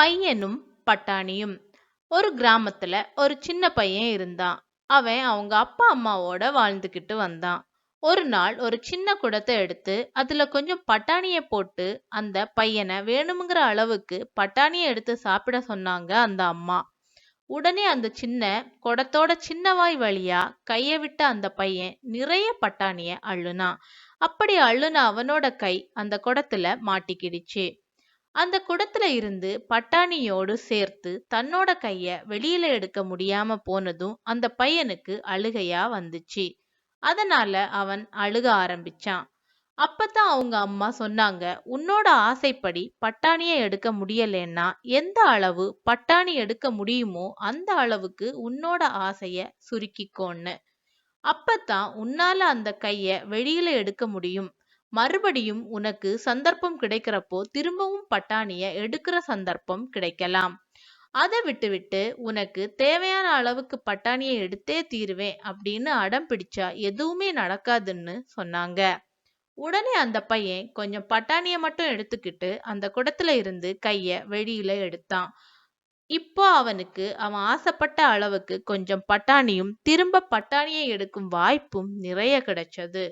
பையனும் பட்டாணியும். ஒரு கிராமத்துல ஒரு சின்ன பையன் இருந்தான். அவன் அவங்க அப்பா அம்மாவோட வாழ்ந்துகிட்டு வந்தான். ஒரு நாள் ஒரு சின்ன குடத்தை எடுத்து அதுல கொஞ்சம் பட்டாணிய போட்டு அந்த பையனை வேணுங்கிற அளவுக்கு பட்டாணியை எடுத்து சாப்பிட சொன்னாங்க அந்த அம்மா. உடனே அந்த சின்ன குடத்தோட சின்னவாய் வழியா கைய விட்ட அந்த பையன் நிறைய பட்டாணிய அள்ளுனான். அப்படி அள்ளுன அவனோட கை அந்த குடத்துல மாட்டிக்கிடுச்சு. அந்த குடத்துல இருந்து பட்டாணியோடு சேர்த்து தன்னோட கைய வெளியில எடுக்க முடியாம போனதும் அந்த பையனுக்கு அழுகையா வந்துச்சு. அதனால அவன் அழுக ஆரம்பிச்சான். அப்பதான் அவங்க அம்மா சொன்னாங்க உன்னோட ஆசைப்படி பட்டாணியை எடுக்க முடியலன்னா எந்த அளவு பட்டாணி எடுக்க முடியுமோ அந்த அளவுக்கு உன்னோட ஆசைய சுருக்கிக்கோன்னு. அப்பத்தான் உன்னால அந்த கைய வெளியில எடுக்க முடியும். மறுபடியும் உனக்கு சந்தர்ப்பம் கிடைக்கிறப்போ திரும்பவும் பட்டாணிய எடுக்கிற சந்தர்ப்பம் கிடைக்கலாம். அதை விட்டுவிட்டு உனக்கு தேவையான அளவுக்கு பட்டாணியை எடுத்தே தீருவேன் அப்படின்னு அடம் பிடிச்சா எதுவுமே நடக்காதுன்னு சொன்னாங்க. உடனே அந்த பையன் கொஞ்சம் பட்டாணியை மட்டும் எடுத்துக்கிட்டு அந்த குடத்துல இருந்து கைய வெளியில எடுத்தான். இப்போ அவனுக்கு அவன் ஆசைப்பட்ட அளவுக்கு கொஞ்சம் பட்டாணியும் திரும்ப பட்டாணியை எடுக்கும் வாய்ப்பும் நிறைய கிடைச்சது.